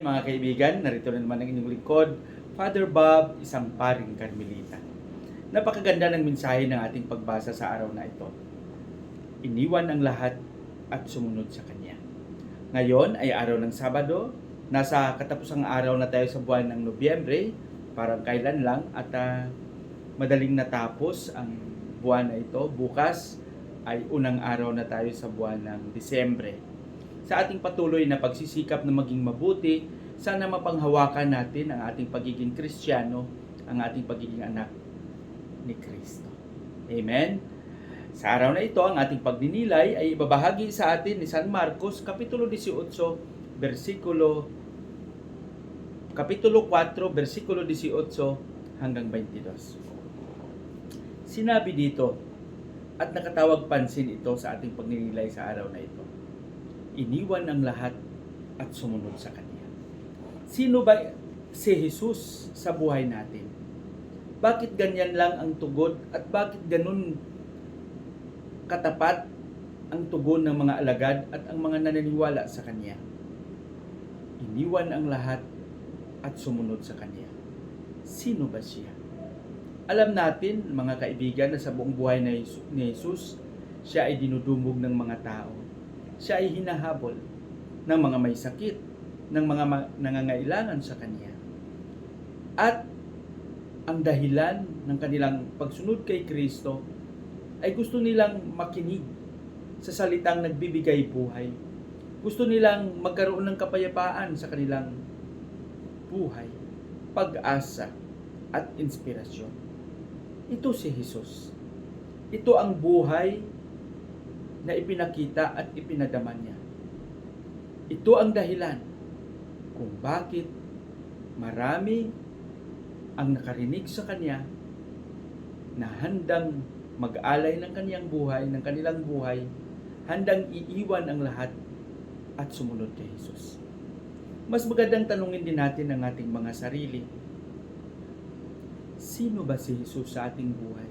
Mga kaibigan, narito na naman ang inyong lingkod, Father Bob, isang paring Carmelita. Napakaganda ng mensahe ng ating pagbasa sa araw na ito. Iniwan ang lahat at sumunod sa Kanya. Ngayon ay araw ng Sabado, nasa katapusang araw na tayo sa buwan ng Nobyembre, parang kailan lang at ah, madaling natapos ang buwan na ito. Bukas ay unang araw na tayo sa buwan ng Disyembre sa ating patuloy na pagsisikap na maging mabuti, sana mapanghawakan natin ang ating pagiging Kristiyano, ang ating pagiging anak ni Kristo. Amen? Sa araw na ito, ang ating pagdinilay ay ibabahagi sa atin ni San Marcos, Kapitulo 18, versikulo Kapitulo 4, versikulo 18 hanggang 22. Sinabi dito, at nakatawag pansin ito sa ating pagninilay sa araw na ito iniwan ang lahat at sumunod sa Kanya. Sino ba si Jesus sa buhay natin? Bakit ganyan lang ang tugod at bakit ganun katapat ang tugon ng mga alagad at ang mga naniniwala sa Kanya? Iniwan ang lahat at sumunod sa Kanya. Sino ba siya? Alam natin, mga kaibigan, na sa buong buhay ni Jesus, siya ay dinudumog ng mga tao siya ay hinahabol ng mga may sakit, ng mga nangangailangan sa Kanya. At ang dahilan ng kanilang pagsunod kay Kristo ay gusto nilang makinig sa salitang nagbibigay buhay. Gusto nilang magkaroon ng kapayapaan sa kanilang buhay, pag-asa at inspirasyon. Ito si Jesus. Ito ang buhay na ipinakita at ipinadama niya. Ito ang dahilan kung bakit marami ang nakarinig sa kanya na handang mag-alay ng kaniyang buhay, ng kanilang buhay, handang iiwan ang lahat at sumunod kay Jesus. Mas magandang tanungin din natin ang ating mga sarili. Sino ba si Jesus sa ating buhay?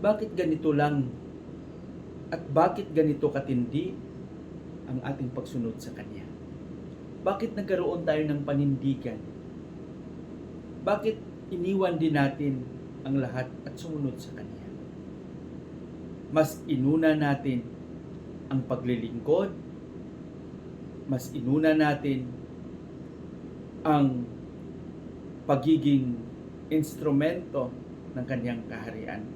Bakit ganito lang at bakit ganito katindi ang ating pagsunod sa Kanya? Bakit nagkaroon tayo ng panindigan? Bakit iniwan din natin ang lahat at sumunod sa Kanya? Mas inuna natin ang paglilingkod, mas inuna natin ang pagiging instrumento ng kanyang kaharian.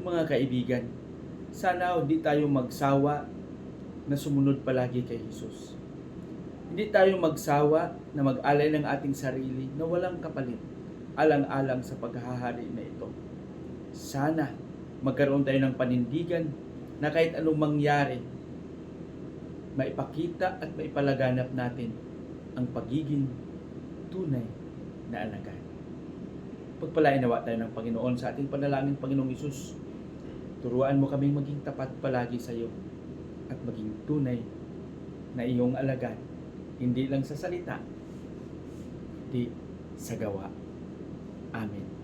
Mga kaibigan, sana hindi tayo magsawa na sumunod palagi kay Jesus. Hindi tayo magsawa na mag-alay ng ating sarili na walang kapalit, alang-alang sa paghahari na ito. Sana magkaroon tayo ng panindigan na kahit anong mangyari, maipakita at maipalaganap natin ang pagiging tunay na alagad. Pagpalain nawa tayo ng Panginoon sa ating panalangin, Panginoong Isus. Turuan mo kaming maging tapat palagi sa iyo at maging tunay na iyong alagad, hindi lang sa salita, di sa gawa. Amen.